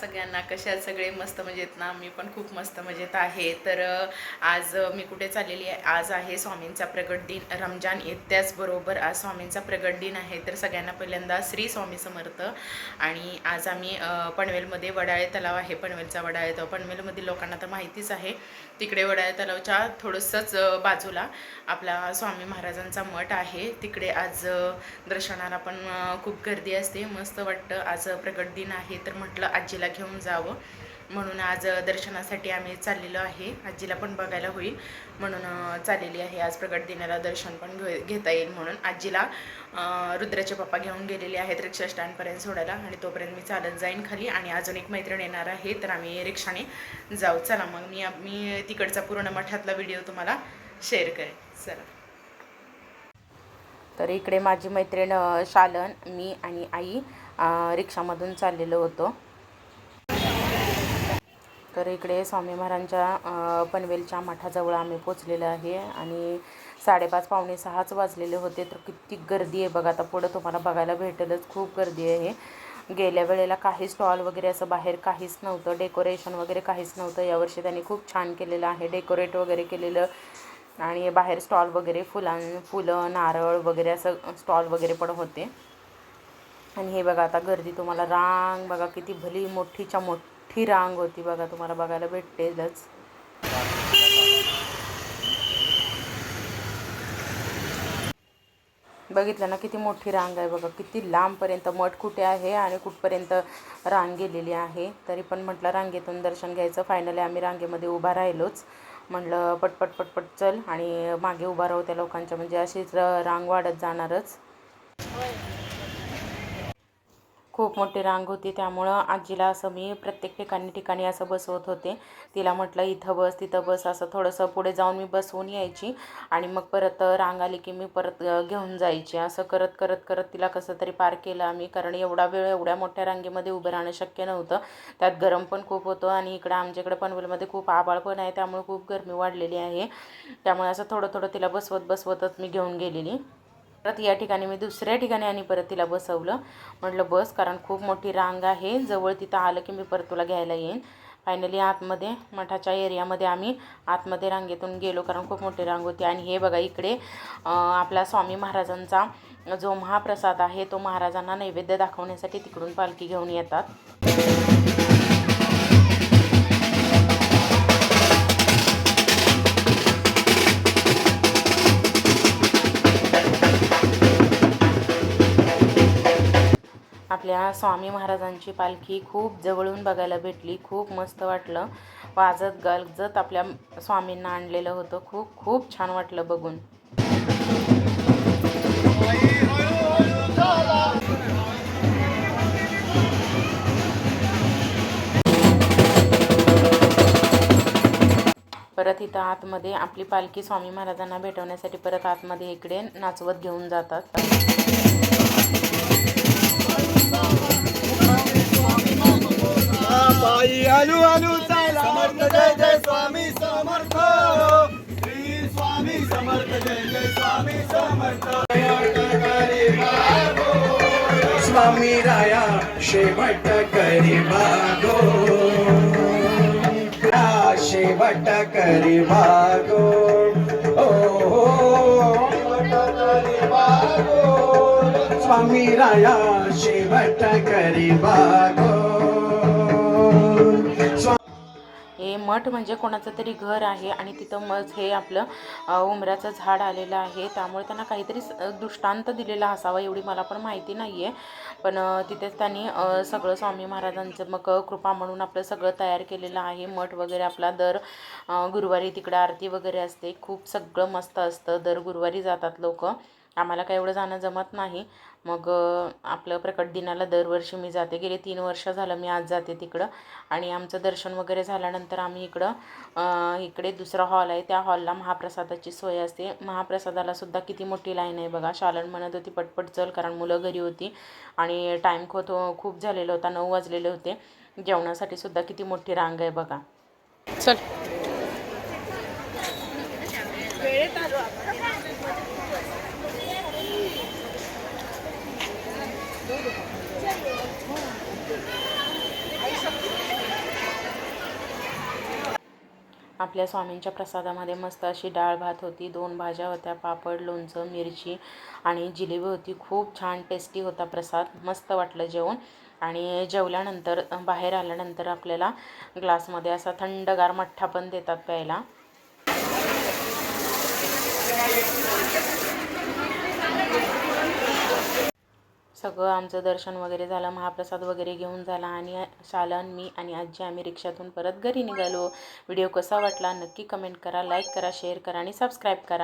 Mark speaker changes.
Speaker 1: सगळ्यांना कशा सगळे मस्त म्हणजे मजेत ना मी पण खूप मस्त म्हणजे मजेत आहे. तर आज मी कुठे चाललेली आहे? आज आहे स्वामींचा प्रगट दिन. रमजान येत त्याचबरोबर आज स्वामींचा प्रगट दिन आहे. तर सगळ्यांना पहिल्यांदा श्री स्वामी समर्थ. आणि आज आम्ही पनवेलमध्ये वडाळे तलाव आहे. पनवेलचा वडाळे तलाव. पनवेलमधील लोकांना तर माहितीच आहे. तिकडे वडाळे तलावच्या थोडंसंच बाजूला आपला स्वामी महाराजांचा मठ आहे. तिकडे आज दर्शनाला पण खूप गर्दी असते. मस्त वाटतं. आज प्रगट दिन आहे. तर म्हटलं आजीला घेऊन जावं. म्हणून आज दर्शनासाठी आम्ही चाललेलो आहे. आजीला पण बघायला होईल. म्हणून चाललेली आहे. आज प्रगट दिनाला दर्शन पण घे घेता येईल म्हणून. आजीला रुद्राचे पप्पा घेऊन गेलेले आहेत रिक्षा स्टँडपर्यंत सोडायला आणि तोपर्यंत मी चालत जाईन खाली आणि अजून एक मैत्रीण येणार आहे तर आम्ही रिक्षाने जाऊ. चला मग मी मी तिकडचा पूर्ण मठातला व्हिडिओ तुम्हाला शेअर करेन. चला. तर इकडे माझी मैत्रीण शालन मी आणि आई रिक्षामधून चाललेलो होतो. तर इकडे स्वामी महाराजांच्या पनवेलच्या मठाजवळ आम्ही पोचलेलो आहे आणि साडेपाच पावणे सहाच वाजलेले होते. तर किती गर्दी आहे बघा. आता पुढं तुम्हाला बघायला भेटेलच. खूप गर्दी आहे. गेल्या वेळेला काही स्टॉल वगैरे असं बाहेर काहीच नव्हतं. डेकोरेशन वगैरे काहीच नव्हतं. यावर्षी त्यांनी खूप छान केलेलं आहे. डेकोरेट वगैरे केलेलं आणि बाहेर स्टॉल वगैरे फुलां फुलं नारळ वगैरे असं स्टॉल वगैरे पण होते. आणि हे बघा आता गर्दी तुम्हाला रांग बघा किती भली मोठीच्या मोठी मोठी रांग होती बघा तुम्हाला बघायला भेटतेलच बघितलं ना किती मोठी रांग आहे बघा. किती लांबपर्यंत मठ कुठे आहे आणि कुठपर्यंत रांग गेलेली आहे. तरी पण म्हटलं रांगेतून दर्शन घ्यायचं. फायनली आम्ही रांगेमध्ये उभा राहिलोच. म्हटलं पटपट पटपट चल आणि मागे उभा राहू त्या लोकांच्या. म्हणजे अशीच रांग वाढत जाणारच. खूप मोठी रांग होती. त्यामुळं आजीला असं मी प्रत्येक ठिकाणी ठिकाणी असं बसवत होते. तिला म्हटलं इथं बस तिथं बस असं थोडंसं पुढे जाऊन मी बसवून यायची. आणि मग परत रांग आली की मी परत घेऊन जायची. असं करत करत करत तिला कसं तरी पार केलं आम्ही. कारण एवढा वेळ एवढ्या मोठ्या रांगेमध्ये उभं राहणं शक्य नव्हतं. त्यात गरम पण खूप होतं आणि इकडं आमच्याकडे पनवेलमध्ये खूप आबाळ पण आहे. त्यामुळे खूप गरमी वाढलेली आहे. त्यामुळे असं थोडं थोडं तिला बसवत बसवतच मी घेऊन गेलेली. परत या ठिकाणी मी दुसऱ्या ठिकाणी आणि परत तिला बसवलं. म्हटलं बस कारण खूप मोठी रांग आहे. जवळ तिथं आलं की मी परत तुला घ्यायला येईन. फायनली आतमध्ये मठाच्या एरियामध्ये आम्ही आतमध्ये रांगेतून गेलो कारण खूप मोठी रांग होती. आणि हे बघा इकडे आपला स्वामी महाराजांचा जो महाप्रसाद आहे तो महाराजांना नैवेद्य दाखवण्यासाठी तिकडून पालखी घेऊन येतात. आपल्या स्वामी महाराजांची पालखी खूप जवळून बघायला भेटली. खूप मस्त वाटलं. वाजत गाजत आपल्या स्वामींना आणलेलं होतं. खूप खूप छान वाटलं बघून. परत इथं आतमध्ये आपली पालखी स्वामी महाराजांना भेटवण्यासाठी परत आतमध्ये इकडे नाचवत घेऊन जातात.
Speaker 2: समर्थ जय जय स्वामी समर्थ. श्री स्वामी समर्थ जय जय स्वामी समर्थ. स्वामी राया शेवट करी आ, शेवट करी मागो ओ, शेवट करी मागो. स्वामी राया शेवट करी
Speaker 1: हे मठ म्हणजे कोणाचं तरी घर आहे आणि तिथं मग हे आपलं उमऱ्याचं झाड आलेलं आहे. त्यामुळे त्यांना काहीतरी दृष्टांत दिलेला असावा एवढी मला पण माहिती नाही आहे पण तिथेच त्यांनी सगळं स्वामी महाराजांचं मग कृपा म्हणून आपलं सगळं तयार केलेलं आहे. मठ वगैरे आपला दर गुरुवारी तिकडं आरती वगैरे असते. खूप सगळं मस्त असतं. दर गुरुवारी जातात लोक. आम्हाला काय एवढं जाणं जमत नाही. मग आपलं प्रकट दिनाला दरवर्षी मी जाते. गेले तीन वर्ष झालं मी आज जाते तिकडं. आणि आमचं दर्शन वगैरे झाल्यानंतर आम्ही इकडं अ, इकडे दुसरा हॉल आहे. त्या हॉलला महाप्रसादाची सोय असते. महाप्रसादाला सुद्धा किती मोठी लाईन आहे बघा. शालन म्हणत होती पटपट चल कारण मुलं घरी होती. आणि टाईम खोत खूप झालेला होता. नऊ वाजलेले होते. जेवणासाठी सुद्धा किती मोठी रांग आहे बघा. चल. आपल्या स्वामींच्या प्रसादामध्ये मस्त अशी डाळ भात होती दोन भाज्या होत्या पापड लोणचं मिरची आणि जिलेबी होती. खूप छान टेस्टी होता प्रसाद. मस्त वाटलं जेवण. आणि जेवल्यानंतर बाहेर आल्यानंतर आपल्याला ग्लासमध्ये असा थंडगार मठ्ठा पण देतात प्यायला. सगळं आमचं दर्शन वगैरे झालं महाप्रसाद वगैरे घेऊन झाला आणि शालन मी आणि आजी आम्ही रिक्षातून परत घरी निघालो. व्हिडिओ कसा वाटला नक्की कमेंट करा लाईक करा शेअर करा आणि सबस्क्राईब करा.